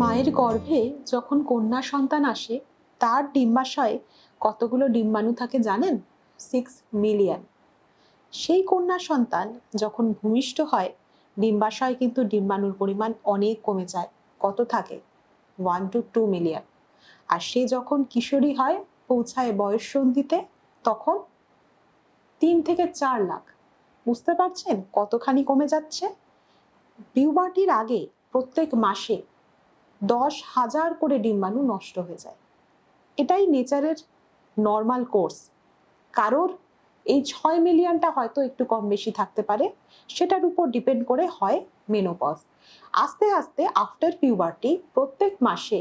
মায়ের গর্ভে যখন কন্যা সন্তান আসে, তার ডিম্বাশয়ে কতগুলো ডিম্বাণু থাকে জানেন? সিক্স মিলিয়ন সেই কন্যা সন্তান যখন ভূমিষ্ঠ হয়, ডিম্বাশয়ে কিন্তু ডিম্বাণুর পরিমাণ অনেক কমে যায়। কত থাকে? ওয়ান টু টু মিলিয়ন আর সে যখন কিশোরী হয়, পৌঁছায় বয়স সন্ধিতে, তখন তিন থেকে চার লাখ। বুঝতে পারছেন কতখানি কমে যাচ্ছে? পিউবার্টির আগে প্রত্যেক মাসে দশ হাজার করে ডিম্বাণু নষ্ট হয়ে যায়। এটাই নেচারের নর্মাল কোর্স কারোর এই ছয় মিলিয়নটা হয়তো একটু কম বেশি থাকতে পারে, সেটার উপর ডিপেন্ড করে হয় মেনোপজ আস্তে আস্তে আফটার পিউবার্টি প্রত্যেক মাসে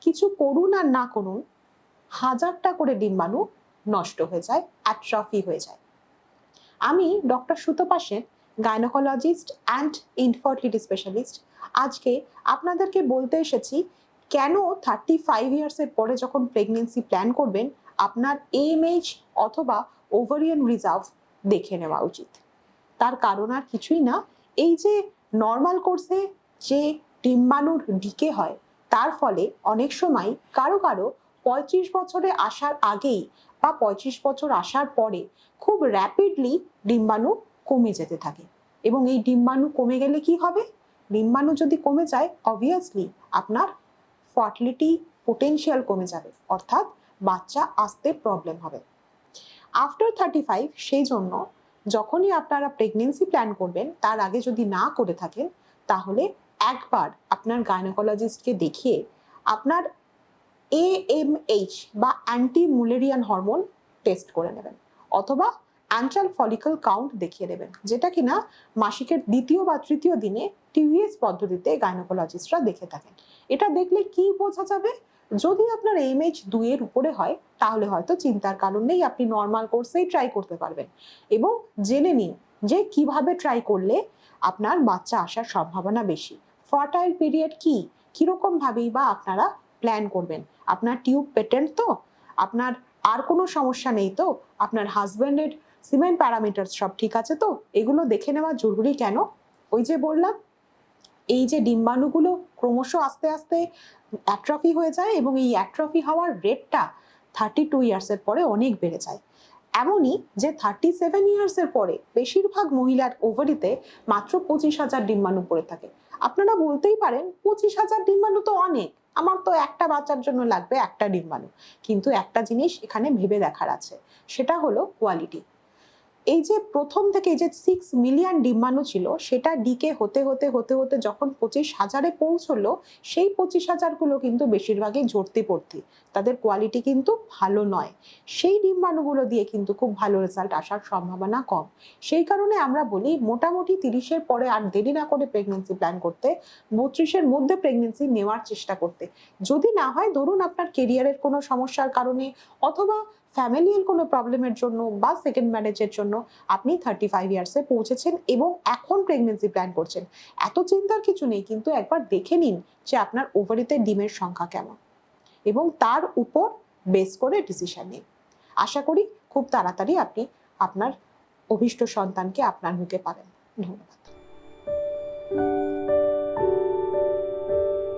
কিছু করুন আর না করুন, হাজারটা করে ডিম্বাণু নষ্ট হয়ে যায় অ্যাট্রফি হয়ে যায়। আমি doctor Sutapa Sen gynaecologist and infertility specialist আজকে আপনাদেরকে বলতে এসেছি, কেন থার্টি ফাইভ ইয়ার্সের পরে যখন প্রেগনেন্সি প্ল্যান করবেন, আপনার এমএইচ অথবা ওভারিয়ান রিজার্ভ দেখে নেওয়া উচিত। তার কারণ আর কিছুই না, এই যে নর্মাল কোর্সে যে ডিম্বাণুর ডিকে হয়, তার ফলে অনেক সময় কারও কারও পঁয়ত্রিশ বছরে আসার আগেই বা পঁয়ত্রিশ বছর আসার পরে খুব র্যাপিডলি ডিম্বাণু কমে যেতে থাকে। এবং এই ডিম্বাণু কমে গেলে কি হবে? ডিম্বাণু যদি কমে যায় অবভিয়াসলি আপনার ফার্টিলিটি পোটেনশিয়াল কমে যাবে, অর্থাৎ বাচ্চা আসতে প্রবলেম হবে। আফটার থার্টি ফাইভ সেই জন্য যখনই আপনারা প্রেগনেন্সি প্ল্যান করবেন, তার আগে যদি না করে থাকেন, তাহলে একবার আপনার গাইনোকোলজিস্টকে দেখিয়ে আপনার এএমএইচ বা অ্যান্টি মুলেরিয়ান হরমোন টেস্ট করে নেবেন, অথবা অ্যান্ট্রাল ফলিকল কাউন্ট দেখিয়ে দেবেন, যেটা কিনা মাসিকের দ্বিতীয় বা তৃতীয় দিনে টিভিএস পদ্ধতিতে গাইনোকোলজিস্টরা দেখে থাকেন। এটা দেখলে কি বোঝা যাবে? যদি আপনার এমএইচ দুইয়ের উপরে হয়, তাহলে হয়তো চিন্তার কারণ নেই, আপনি নর্মাল কোর্সেই ট্রাই করতে পারবেন। এবং জেনে নিন যে কীভাবে ট্রাই করলে আপনার বাচ্চা আসার সম্ভাবনা বেশি। ফার্টাইল পিরিয়ড কি? কীরকম ভাবেই বা আপনারা প্ল্যান করবেন? আপনার টিউব পেটেন্ট তো? আপনার আর কোনো সমস্যা নেই তো? আপনার হাজব্যান্ডের সিমেন্ট প্যারামিটার সব ঠিক আছে তো? এগুলো দেখে নেওয়া জরুরি কেন? ওই যে বললাম, এই যে ডিম্বাণুগুলো ক্রমশ আস্তে আস্তে অ্যাট্রফি হয়ে যায় এবং এই অ্যাট্রফি হওয়ার রেটটা থার্টি টু ইয়ার্সের পরে অনেক বেড়ে যায়। এমনই যে থার্টি সেভেন ইয়ার্সের পরে বেশিরভাগ মহিলার ওভারিতে মাত্র পঁচিশ হাজার ডিম্বাণু পড়ে থাকে। আপনারা বলতেই পারেন, পঁচিশ হাজার ডিম্বাণু তো অনেক, আমার তো একটা বাচ্চার জন্য লাগবে একটা ডিম্বাণু। কিন্তু একটা জিনিস এখানে ভেবে দেখার আছে, সেটা হলো কোয়ালিটি এই যে প্রথম থেকে এই যে সিক্স মিলিয়ন ডিম্বাণু ছিল, সেটা ডিকে হতে হতে হতে হতে যখন পঁচিশ হাজারে পৌঁছলো, সেই পঁচিশ হাজারগুলো কিন্তু বেশিরভাগই ঝরতে পড়তে। তাদের কোয়ালিটি কিন্তু ভালো নয়। সেই ডিম্বাণুগুলো দিয়ে কিন্তু খুব ভালো রেজাল্ট আসার সম্ভাবনা কম। সেই কারণে আমরা বলি, মোটামুটি তিরিশের পরে আর দেরি না করে প্রেগনেন্সি প্ল্যান করতে, বত্রিশের মধ্যে প্রেগনেন্সি নেওয়ার চেষ্টা করতে। যদি না হয়, ধরুন আপনার কেরিয়ারের কোনো সমস্যার কারণে, অথবা ফ্যামিলিয়াল কোনো প্রবলেমের জন্য বা সেকেন্ড ম্যারেজের জন্য আপনি থার্টি ফাইভ ইয়ার্সে পৌঁছেছেন এবং এখন প্রেগনেন্সি প্ল্যান করছেন। এত চিন্তার কিছু নেই, কিন্তু একবার দেখে নিন যে আপনার ওভারিতে ডিমের সংখ্যা কেমন এবং তার উপর বেস করে ডিসিশন নিন। আশা করি খুব তাড়াতাড়ি আপনি আপনার অভিষ্ট সন্তানকে আপনার মুখে পাবেন। ধন্যবাদ।